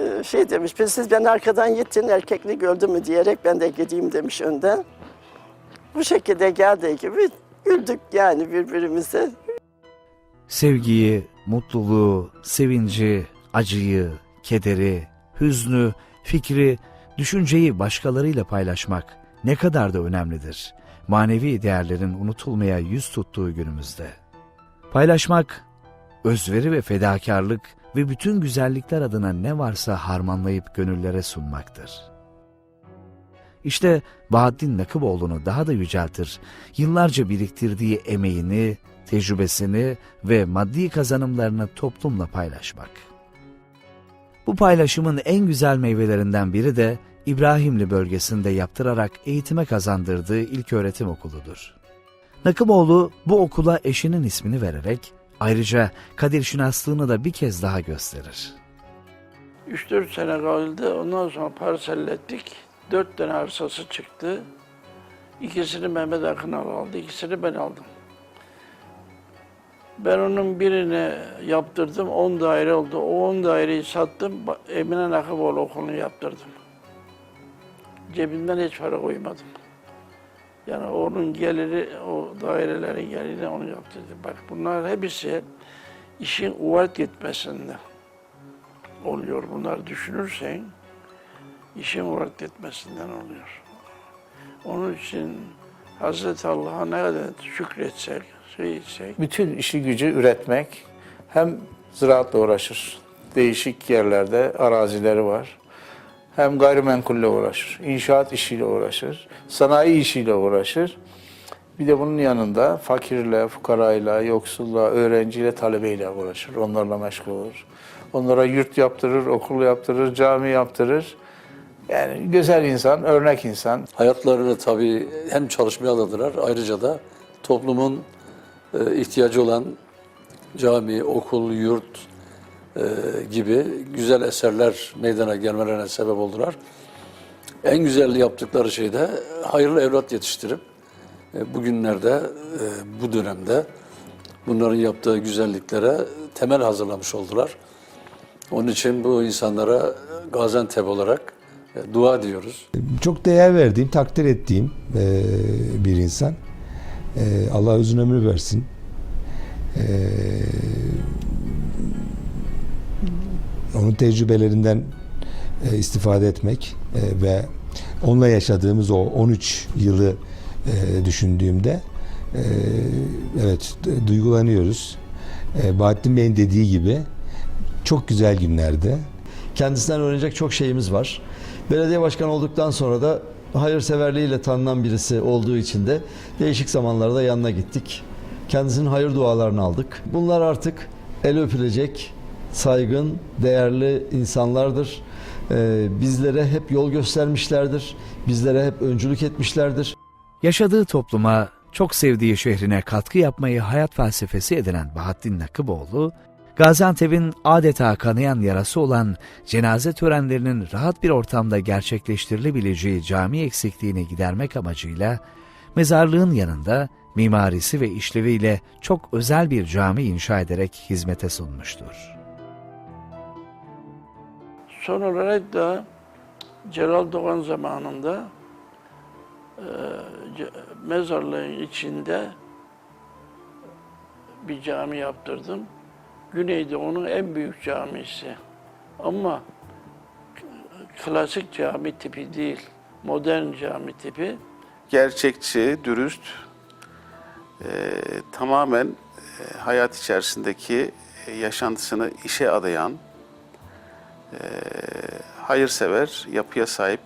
e, şey demiş, "Ben- siz beni arkadan gittin erkeklik öldü mü diyerek ben de gideyim demiş önden. Bu şekilde geldiği gibi güldük yani birbirimize. Sevgiyi, mutluluğu, sevinci, acıyı, kederi, hüznü, fikri, düşünceyi başkalarıyla paylaşmak ne kadar da önemlidir. Manevi değerlerin unutulmaya yüz tuttuğu günümüzde. Paylaşmak, özveri ve fedakarlık ve bütün güzellikler adına ne varsa harmanlayıp gönüllere sunmaktır. İşte Bahattin Nakıboğlu'nu daha da yüceltir, yıllarca biriktirdiği emeğini, tecrübesini ve maddi kazanımlarını toplumla paylaşmak. Bu paylaşımın en güzel meyvelerinden biri de İbrahimli bölgesinde yaptırarak eğitime kazandırdığı ilköğretim okuludur. Nakımoğlu bu okula eşinin ismini vererek ayrıca kadir şinaslığını da bir kez daha gösterir. 3-4 sene kaldı. Ondan sonra parsellettik. 4 tane arsası çıktı. İkisini Mehmet Akınal aldı, ikisini ben aldım. Ben onun birini yaptırdım, 10 daire oldu. O 10 daireyi sattım, Emine Nakıboğlu okulunu yaptırdım. Cebimden hiç para koymadım. Yani onun geliri, o dairelerin geliri onu yaptırdım. Bak bunlar hepsi işin uvart gitmesinde oluyor. Bunlar düşünürsen işin uvart etmesinden oluyor. Onun için Hazreti Allah'a ne kadar şükretsek, şey etsek, Bütün işi gücü üretmek hem ziraatla uğraşır. Değişik yerlerde arazileri var. Hem gayrimenkulle uğraşır. inşaat işiyle uğraşır. Sanayi işiyle uğraşır. Bir de bunun yanında fakirle, fukarayla, yoksulla, öğrenciyle, talebeyle uğraşır. Onlarla meşgul olur. Onlara yurt yaptırır, okul yaptırır, cami yaptırır. Yani güzel insan, örnek insan. Hayatlarını tabii hem çalışmaya adadılar ayrıca da toplumun e, ihtiyacı olan cami, okul, yurt e, gibi güzel eserler meydana gelmelerine sebep oldular. En güzel yaptıkları şey de hayırlı evlat yetiştirip e, bugünlerde, e, bu dönemde bunların yaptığı güzelliklere temel hazırlamış oldular. Onun için bu insanlara Gaziantep olarak e, dua diyoruz. çok değer verdiğim, takdir ettiğim bir insan. Allah uzun ömür versin. Eee, onun tecrübelerinden eee, istifade etmek eee, ve onunla yaşadığımız o 13 yılı eee, düşündüğümde eee, evet duygulanıyoruz. Eee Bahattin Bey'in dediği gibi çok güzel günlerde Kendisinden öğrenecek çok şeyimiz var. Belediye başkanı olduktan sonra da hayırseverliğiyle tanınan birisi olduğu için de değişik zamanlarda yanına gittik. Kendisinin hayır dualarını aldık. Bunlar artık el öpülecek, saygın, değerli insanlardır. Ee, bizlere hep yol göstermişlerdir. Bizlere hep öncülük etmişlerdir. Yaşadığı topluma, çok sevdiği şehrine katkı yapmayı hayat felsefesi edinen Bahattin Nakıboğlu, Gaziantep'in adeta kanayan yarası olan cenaze törenlerinin rahat bir ortamda gerçekleştirilebileceği cami eksikliğini gidermek amacıyla mezarlığın yanında mimarisi ve işleviyle çok özel bir cami inşa ederek hizmete sunmuştur. Son olarak da Celal Doğan zamanında e, mezarlığın içinde bir cami yaptırdım. Güneyde onun en büyük camisi. Ama klasik cami tipi değil, modern cami tipi. gerçekçi, dürüst, e, tamamen e, hayat içerisindeki yaşantısını işe adayan, hayırsever, yapıya sahip,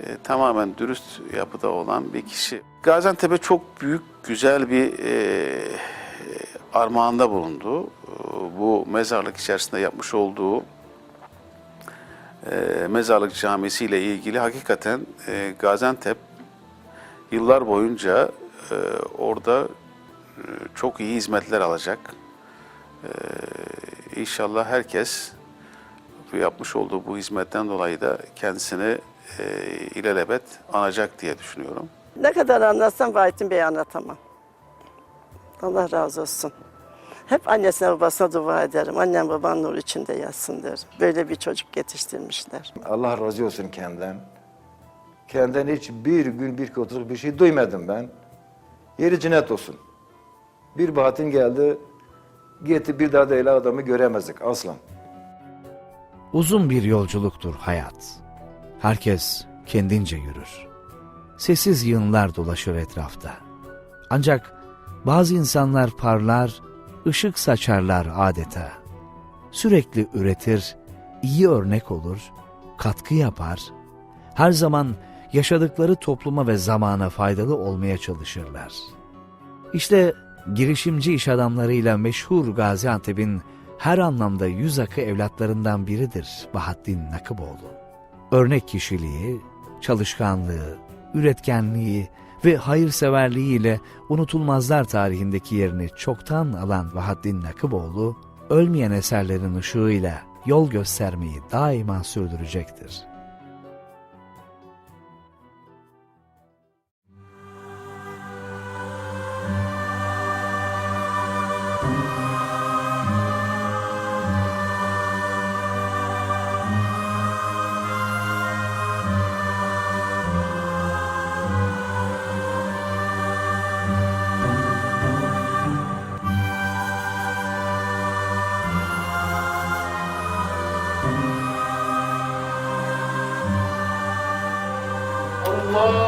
e, tamamen dürüst yapıda olan bir kişi. Gaziantep'e çok büyük, güzel bir e, armağanda bulundu. Bu mezarlık içerisinde yapmış olduğu mezarlık camisi ile ilgili hakikaten Gaziantep yıllar boyunca orada çok iyi hizmetler alacak. E, inşallah herkes yapmış olduğu bu hizmetten dolayı da kendisini e, ilelebet anacak diye düşünüyorum. Ne kadar anlatsam Bahattin Bey'i anlatamam. Allah razı olsun. Hep annesine babasına dua ederim. Annem baban nur içinde yatsın derim. Böyle bir çocuk yetiştirmişler. Allah razı olsun kendinden. Kendinden hiç bir gün bir kötülük bir şey duymadım ben. Yeri cennet olsun. Bir bahatin geldi, gitti bir daha da öyle adamı göremezdik aslan. Uzun bir yolculuktur hayat. Herkes kendince yürür. Sessiz yığınlar dolaşır etrafta. Ancak bazı insanlar parlar, ışık saçarlar adeta. Sürekli üretir, iyi örnek olur, katkı yapar, her zaman yaşadıkları topluma ve zamana faydalı olmaya çalışırlar. İşte girişimci iş adamlarıyla meşhur Gaziantep'in her anlamda yüz akı evlatlarından biridir Bahattin Nakıboğlu. Örnek kişiliği, çalışkanlığı, üretkenliği ve hayırseverliğiyle unutulmazlar tarihindeki yerini çoktan alan Bahattin Nakıboğlu, ölmeyen eserlerin ışığıyla yol göstermeyi daima sürdürecektir.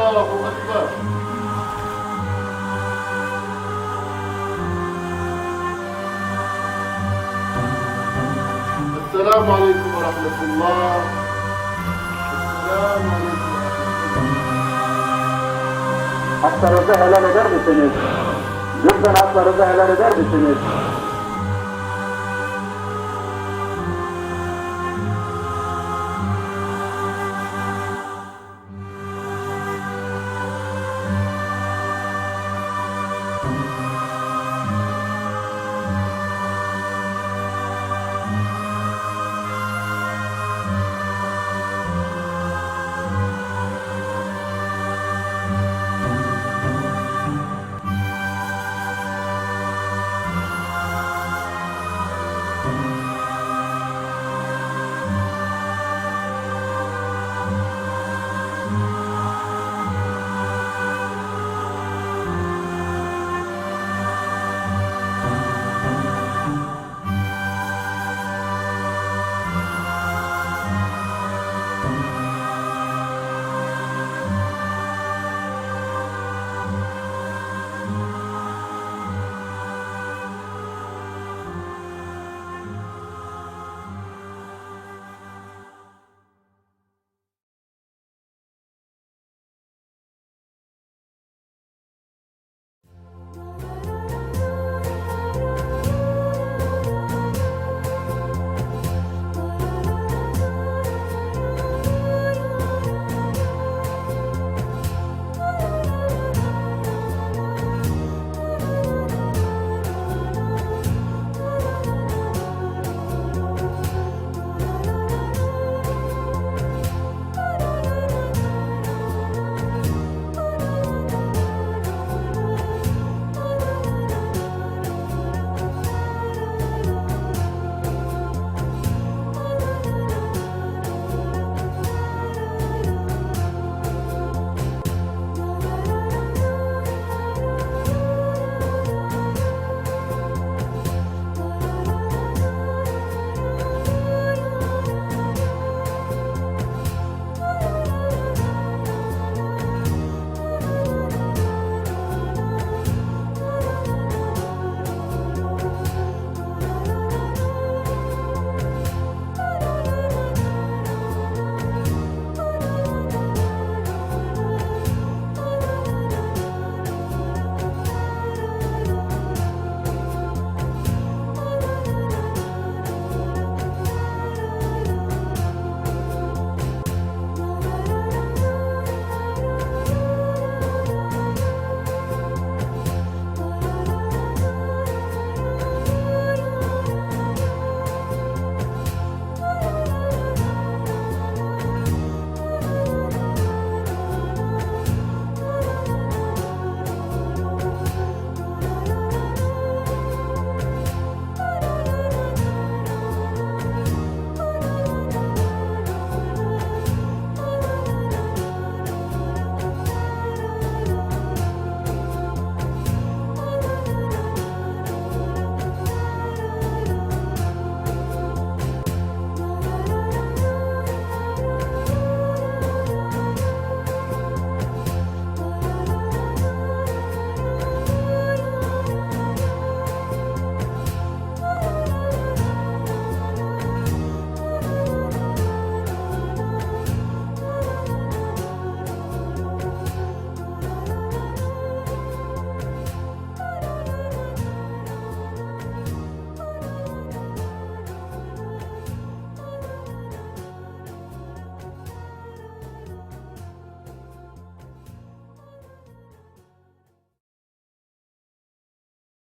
Allahu Ekber. Esselamu Aleyküm ve Rahmetullah. Esselamu Aleyküm ve Rahmetullah. Haklarınızı helal eder misiniz? Lütfen haklarınızı helal eder misiniz?